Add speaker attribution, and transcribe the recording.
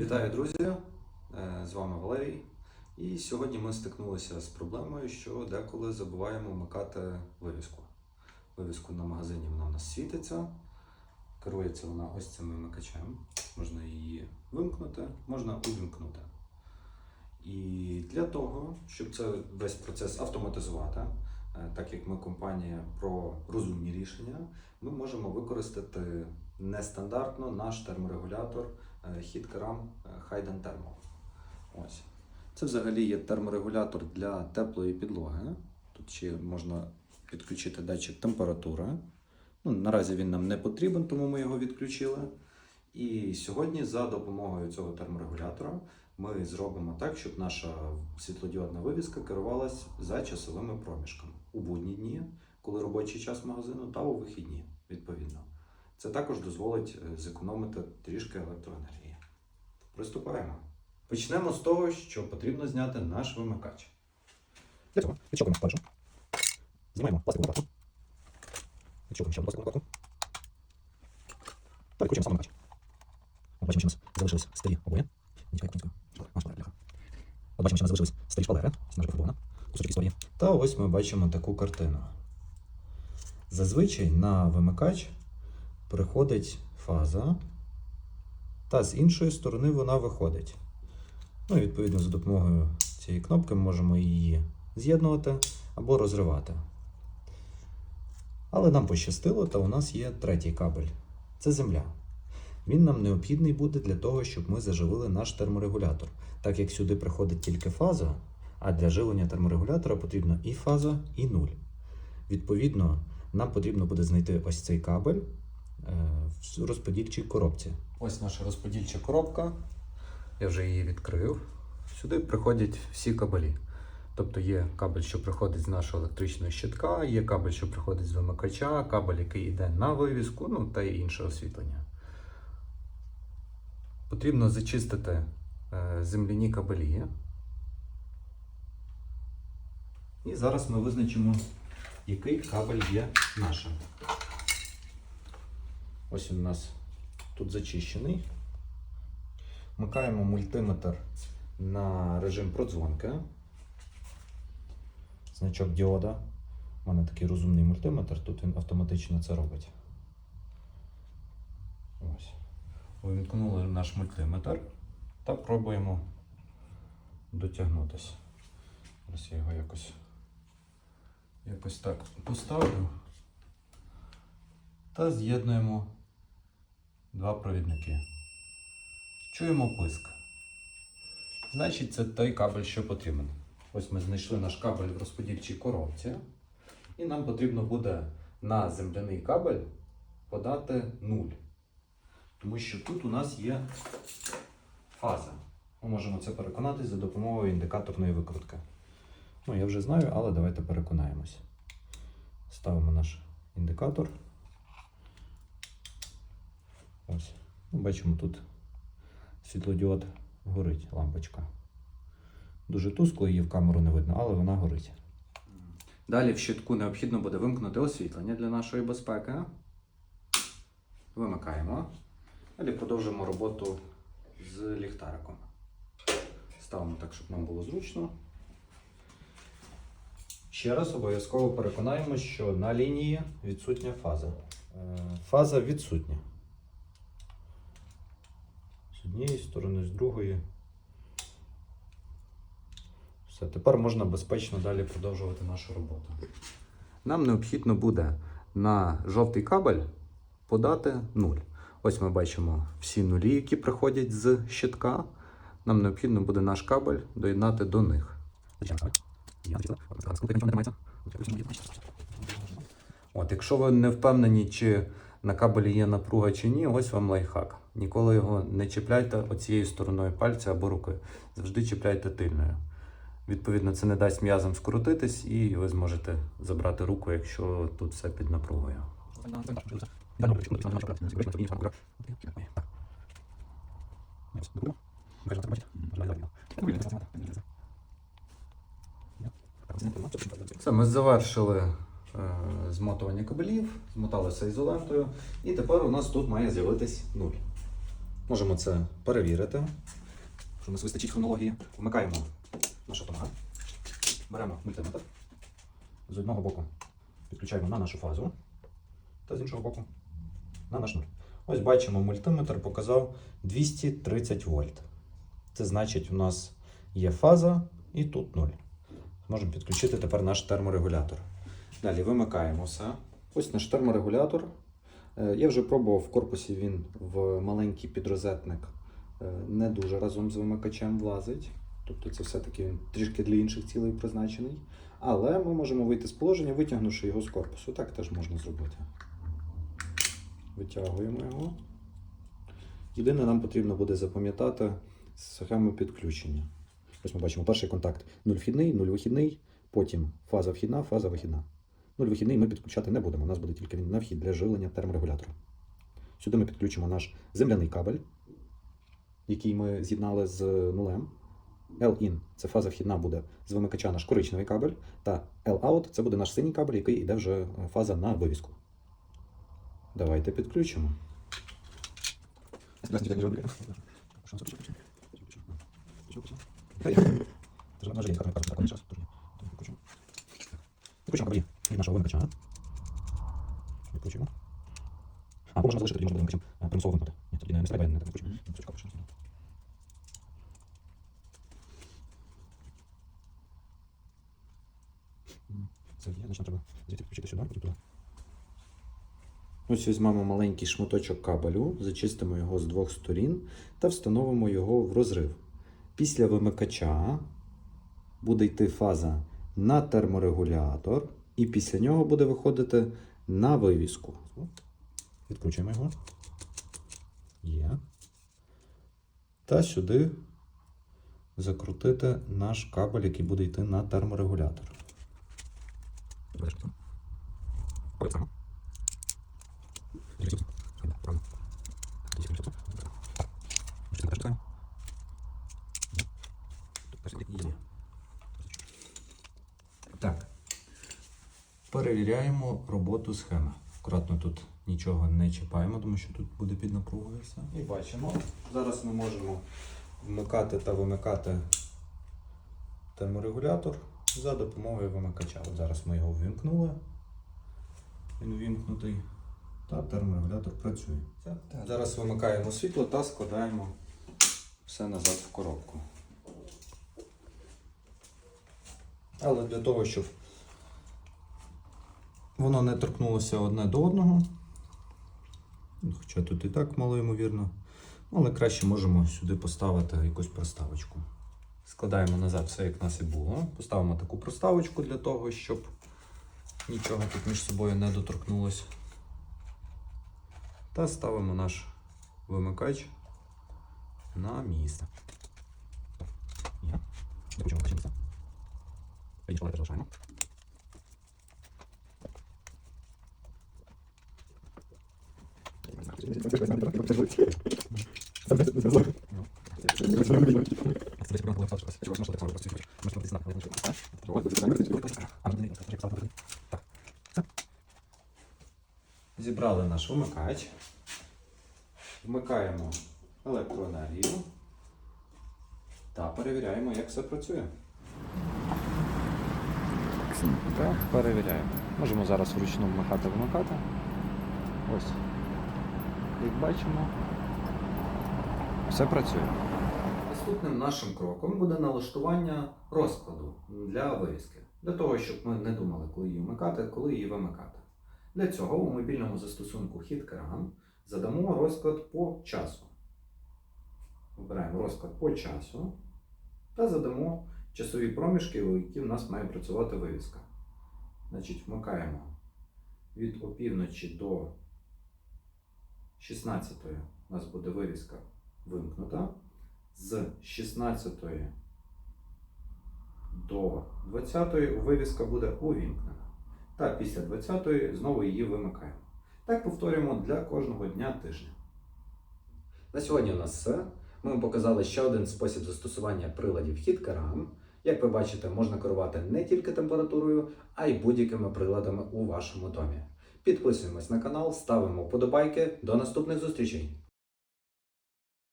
Speaker 1: Вітаю, друзі! Е, З вами Валерій. І сьогодні ми стикнулися з проблемою, що деколи забуваємо вмикати вивіску. Вивіску на магазині вона у нас світиться. Керується вона ось цим вимикачем. Можна її вимкнути, можна увімкнути. І для того, щоб це весь процес автоматизувати, е, так як ми компанія про розумні рішення, ми можемо використати нестандартно наш терморегулятор е, Heatkeram Hayden Thermal. Ось. Це взагалі є терморегулятор для теплої підлоги. Тут ще можна підключити датчик температури. Ну, наразі він нам не потрібен, тому ми його відключили. І сьогодні за допомогою цього терморегулятора ми зробимо так, щоб наша світлодіодна вивіска керувалась за часовими проміжками у будні дні, коли робочий час магазину, та у вихідні, відповідно. Це також дозволить е, зекономити трішки електроенергії. Приступаємо. Почнемо з того, що потрібно зняти наш вимикач.
Speaker 2: Для цього відщолкуємо клавішу. Знімаємо пластикову накладку. Відщолкуємо ще одну пластикову накладку. Та відкручуємо сам вимикач. От бачимо, що у нас залишились старі обоє. Не чекай, українською. А, шпалери, бляха. От бачимо, що у нас залишились старі шпалери. Це наша пофарбована. Кусочок історії.
Speaker 1: Та ось ми бачимо таку картину. Зазвичай на вимикач приходить фаза, та з іншої сторони вона виходить. Ну, і відповідно, за допомогою цієї кнопки ми можемо її з'єднувати або розривати. Але нам пощастило, та у нас є третій кабель це земля. Він нам необхідний буде для того, щоб ми заживили наш терморегулятор, так як сюди приходить тільки фаза, а для живлення терморегулятора потрібна і фаза, і нуль. Відповідно, нам потрібно буде знайти ось цей кабель в розподільчій коробці. Ось наша розподільча коробка. Я вже її відкрив. Сюди приходять всі кабелі. Тобто є кабель, що приходить з нашого електричного щитка, є кабель, що приходить з вимикача, кабель, який йде на вивіску, ну та й інше освітлення. Потрібно зачистити е, земляні кабелі. І зараз ми визначимо, який кабель є нашим. Ось він у нас тут зачищений. Вмикаємо мультиметр на режим продзвонки. Значок діода. У мене такий розумний мультиметр, тут він автоматично це робить. Ось. Увімкнули наш мультиметр та пробуємо дотягнутися. Зараз я його якось, якось так поставлю. Та з'єднуємо два провідники. Чуємо писк. Значить, це той кабель, що потрібен. Ось ми знайшли наш кабель в розподільчій коробці. І нам потрібно буде на земляний кабель подати 0. Тому що тут у нас є фаза. Ми можемо це переконатись за допомогою індикаторної викрутки. Ну, я вже знаю, але давайте переконаємось. Ставимо наш індикатор. Ось. Ну, Бачимо, тут світлодіод горить лампочка. Дуже тускло, її в камеру не видно, але вона горить. Далі в щитку необхідно буде вимкнути освітлення для нашої безпеки. Вимикаємо. Далі продовжуємо роботу з ліхтариком. Ставимо так, щоб нам було зручно. Ще раз обов'язково переконаємось, що на лінії відсутня фаза. Е, Фаза відсутня. Однієї сторони, з другої. Все, тепер можна безпечно далі продовжувати нашу роботу. Нам необхідно буде на жовтий кабель подати 0. Ось ми бачимо всі нулі, які приходять з щитка. Нам необхідно буде наш кабель доєднати до них. От, якщо ви не впевнені, чи на кабелі є напруга чи ні, ось вам лайфхак. Ніколи його не чіпляйте оцією стороною пальця або руки. Завжди чіпляйте тильною. Відповідно, це не дасть м'язам скрутитись, і ви зможете забрати руку, якщо тут все під напругою. Це ми завершили е, змотування кабелів, змотали все ізолентою, і тепер у нас тут має з'явитись нуль. Можемо це перевірити. Що у нас вистачить хронології. Вмикаємо наш автомат. Беремо мультиметр. З одного боку підключаємо на нашу фазу, та з іншого боку на наш нуль. Ось бачимо, мультиметр показав 230 вольт. Це значить, у нас є фаза і тут 0. Можемо підключити тепер наш терморегулятор. Далі вимикаємо все. Ось наш терморегулятор. Е, Я вже пробував в корпусі він в маленький підрозетник е, не дуже разом з вимикачем влазить. Тобто це все-таки трішки для інших цілей призначений. Але ми можемо вийти з положення, витягнувши його з корпусу. Так теж можна зробити. Витягуємо його. Єдине, нам потрібно буде запам'ятати схему підключення. Ось ми бачимо перший контакт 0 вхідний, 0 вихідний, потім фаза вхідна, фаза вихідна. 0 вихідний ми підключати не будемо. У нас буде тільки він на вхід для живлення терморегулятора. Сюди ми підключимо наш земляний кабель, який ми з'єднали з нулем. L-in це фаза вхідна буде з вимикача наш коричневий кабель, та L-out це буде наш синій кабель, який йде вже е, фаза на вивіску. Давайте підключимо.
Speaker 2: Здравствуйте, нашого вимикача. Відключимо. А, можна залишити, тоді можна буде вимикачем примусово вимкнути. Ні, тоді не стрибає, не ще не знаю. М, Це є, значить треба звідти включити сюди, потім туди.
Speaker 1: Ось візьмемо маленький шматочок кабелю, зачистимо його з двох сторін та встановимо його в розрив. Після вимикача буде йти фаза на терморегулятор, і після нього буде виходити на вивіску. Відкручуємо його. Є. Та сюди закрутити наш кабель, який буде йти на терморегулятор.
Speaker 2: Давай,
Speaker 1: Перевіряємо роботу схеми. Акуратно тут нічого не чіпаємо, тому що тут буде під напругою все. І бачимо. Зараз ми можемо вмикати та вимикати терморегулятор за допомогою вимикача. От зараз ми його ввімкнули. Він ввімкнутий. Та терморегулятор працює. Все. Зараз вимикаємо світло та складаємо все назад в коробку. Але для того, щоб воно не торкнулося одне до одного, ну, хоча тут і так мало ймовірно, але краще можемо сюди поставити якусь проставочку. Складаємо назад все, як нас і було. Поставимо таку проставочку для того, щоб нічого тут між собою не доторкнулося. Та ставимо наш вимикач на місце.
Speaker 2: Я.
Speaker 1: Зібрали наш вимикач. Вмикаємо електроенергію та перевіряємо, як все працює. Так, перевіряємо. Можемо зараз вручну вмикати вимикати. Ось. Як бачимо, все працює. Наступним нашим кроком буде налаштування розкладу для вивіски. Для того, щоб ми не думали, коли її вмикати, коли її вимикати. Для цього у мобільному застосунку HitKeran задамо розклад по часу. Вибираємо розклад по часу та задамо часові проміжки, у які в нас має працювати вивіска. Значить, вмикаємо від опівночі до 16 у нас буде вивіска вимкнута. З 16 до 20 вивіска буде увімкнена. Та після 20-ї знову її вимикаємо. Так повторюємо для кожного дня тижня. На сьогодні у нас все. Ми вам показали ще один спосіб застосування приладів HitKeram. Як ви бачите, можна керувати не тільки температурою, а й будь-якими приладами у вашому домі. Підписуємось на канал, ставимо вподобайки. До наступних зустрічей!